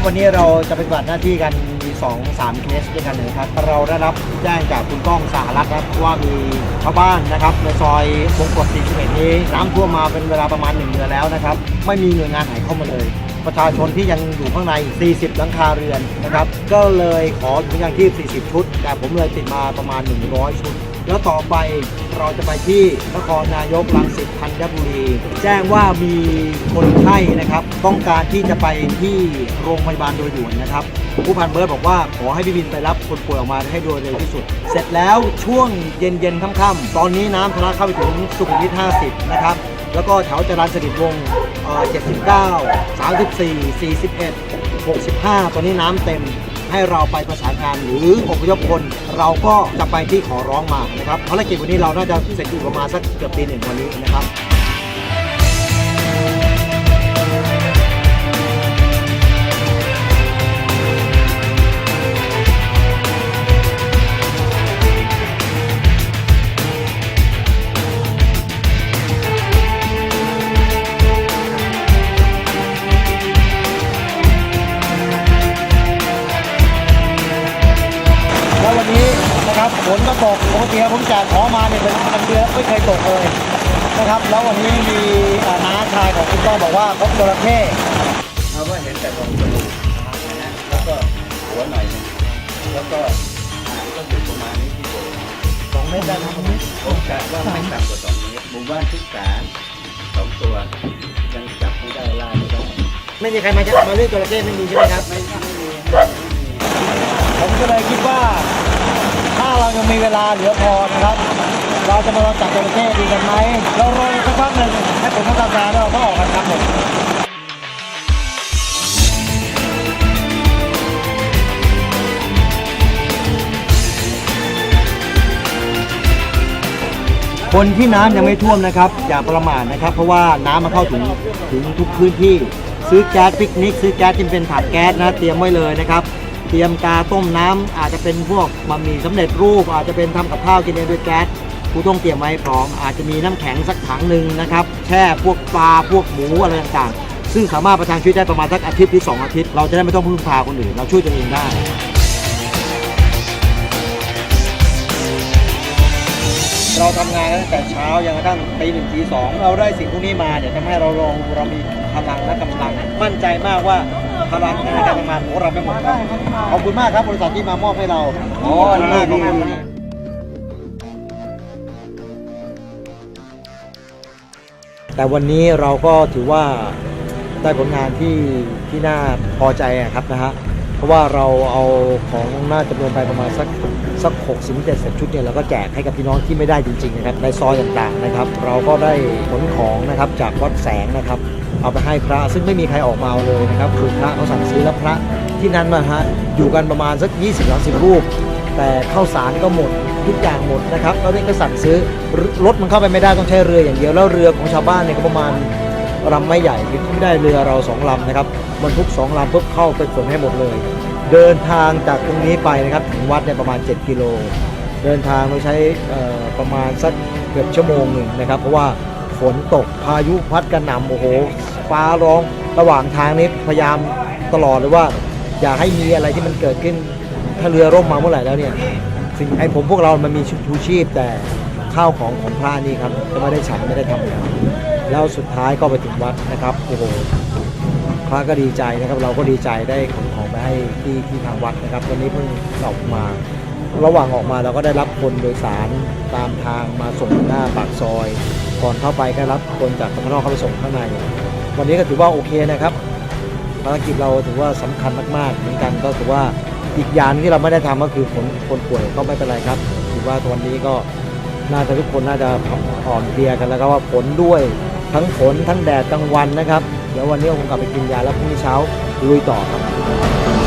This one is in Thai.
ับวันนี้เราจะปฏิบัติหน้าที่กันมี2 3เคสด้วยกันเลยครับ เราได้รับแจ้งจากคุณก้องสหรัฐครับว่ามีชาวบ้านนะครับในซอยวงกฏ41นี้น้ำท่วมมาเป็นเวลาประมาณ1เดือนแล้วนะครับ ไม่มีหน่วยงานไหนเข้ามาเลย ประชาชนที่ยังอยู่ข้างใน 40 หลังคาเรือนนะครับ ก็เลยขอถุงยางชีพ40 ชุด แต่ผมเลยติดมาประมาณ 100 ชุด แล้วต่อไปเราจะไปที่นครนายกรังสิตธัญบุรี แจ้งว่ามีคนไข้นะครับ ต้องการที่จะไปที่โรงพยาบาลโดยด่วนนะครับ ผู้พันเบิร์ดบอกว่าขอให้พี่บินไปรับคนป่วยออกมาให้โดยเร็วที่สุด เสร็จแล้วช่วงเย็นเย็นๆค่ำๆตอนนี้น้ำทะลักเข้าไปถึงสุขุมวิท50 นะครับ แล้วก็แถวจรัญสนิทวงศ์เอ่อ79 34 41 65 ตอนนี้น้ำเต็ม ให้เราไปประสานงานหรืออพยพคนเราก็จะไปที่ขอร้องมานะครับภารกิจวันนี้เราน่าจะเสร็จอยู่ประมาณสักเกือบตีหนึ่งวันนี้นะครับ นะครับฝนก็ตกปกติผมแจกของมาเนี่ยเป็นเป็นเดือนไม่เคยตกเลยนะครับ แล้ววันนี้มีอ่าน้าชายของคุณก้องบอกว่าพบจระเข้เอาว่าเห็นแต่ตรงจมูกนะฮะแล้วก็หัวหน่อยหนึงแล้วก็หางก็อยู่ประมาณนี้ที่โบสถ์สองเมตรได้ไหมครับผมกะว่าไม่ต่ำกว่าสองเมตรหมู่บ้านทุกสารสองตัวยังจับไม่ได้ล่าไม่ได้ไม่มีใครมาจะมาเรื่องจระเข้ไม่มีใช่ไหมครับไม่ไม่มีผมก็เลยคิดว่าถ้าเรา ยังมีเวลาเหลือพอนะครับ เราจะมาลองจับจระเข้ดีกันไหมเรารออีกสักพักหนึ่งให้ผมข้าตาแล้วเราก็ออกกันครับผมคนที่น้ำยังไม่ท่วมนะครับอย่าประมาทนะครับ เพราะว่าน้ำมันเข้าถึงถึงทุกพื้นที่ ซื้อแก๊สปิกนิก ซื้อแก๊สที่เป็นถังแก๊สนะเตรียมไว้เลยนะครับ เตรียมกาต้มน้ำอาจจะเป็นพวกบะหมี่สำเร็จรูป อาจจะเป็นทำกับข้าวกินเองด้วยแก๊สกูต้องเตรียมไว้พร้อมอาจจะมีน้ำแข็งสักถังหนึ่งนะครับแช่พวกปลาพวกหมูอะไรต่างๆ ซึ่งสามารถประทังชีวิตได้ประมาณสักอาทิตย์หรือสองอาทิตย์ เราจะได้ไม่ต้องพึ่งพาคนอื่นเราช่วยตัวเองได้ เราทำงานกันตั้งแต่เช้ายังกระทั่งตีหนึ่งตีสองเราได้สิ่งพวกนี้มาเนี่ยทำให้เราลงเรามีพลังและกำลัง มั่นใจมากว่าพลังในการทำงานของเราไม่หมดครับขอบคุณมากครับบริษัทที่มามอบให้เราโอ้ดีดีดีแต่วันนี้เราก็ถือว่าได้ผลงานที่ที่น่าพอใจอะครับนะฮะ เพราะว่าเราเอาของน่าจำนวนไปประมาณสักสักหกสิบเจ็ดสิบชุดเนี่ยเราก็แจกให้กับพี่น้องที่ไม่ได้จริงๆนะครับในซอยต่างๆนะครับ เราก็ได้ขนของนะครับจากวัดแสงนะครับ เอาไปให้พระซึ่งไม่มีใครออกมาเอาเลยนะครับคือพระเขาสั่งซื้อแล้วพระที่นั้นมาฮะอยู่กันประมาณสัก 20 30 รูป แต่ข้าวสารก็หมดทุกอย่างหมดนะครับแล้วนี่ก็สั่งซื้อรถมันเข้าไปไม่ได้ต้องใช้เรืออย่างเดียวแล้วเรือของชาวบ้านเนี่ยก็ประมาณ ลำไม่ใหญ่ที่ได้เรือเราสองลำนะครับบรรทุกสองลำปุ๊บเข้าไปขนให้หมดเลย เดินทางจากตรงนี้ไปนะครับถึงวัดเนี่ยประมาณ 7 กิโล เดินทางโดยใช้ประมาณสักเกือบชั่วโมงหนึ่งนะครับ เพราะว่าฝนตกพายุพัดกระหน่ำโอ้โหฟ้าร้องระหว่างทางนี้พยายามตลอดเลยว่า อย่าให้มีอะไรที่มันเกิดขึ้นถ้าเรือร่มมาเมื่อไหร่แล้วเนี่ยสิ่งไอ้ผมพวกเรามันมีชุดชูชีพแต่ข้าวของของพระนี่ครับจะไม่ได้ฉันไม่ได้ทำ แล้วสุดท้ายก็ไปถึงวัดนะครับโอ้โหพระก็ดีใจนะครับ เราก็ดีใจได้ขนของไปให้ที่ที่ทางวัดนะครับวันนี้เพิ่งออกมา ระหว่างออกมาเราก็ได้รับคนโดยสารตามทางมาส่งหน้าปากซอย ก่อนเข้าไปก็รับคนจากข้างนอกเข้าไปส่งข้างใน วันนี้ก็ถือว่าโอเคนะครับภารกิจเราถือว่าสำคัญมากๆเหมือนกันก็ถือว่าอีกอย่างที่เราไม่ได้ทำก็คือคนคนป่วยก็ไม่เป็นไรครับ ถือว่าวันนี้ก็น่าจะทุกคนน่าจะอ่อนเพลียกันแล้วก็ว่าผลด้วย ทั้งฝนทั้งแดดกลางวันนะครับ เดี๋ยววันนี้ผมกลับไปกินยาแล้วพรุ่งนี้เช้าลุยต่อครับ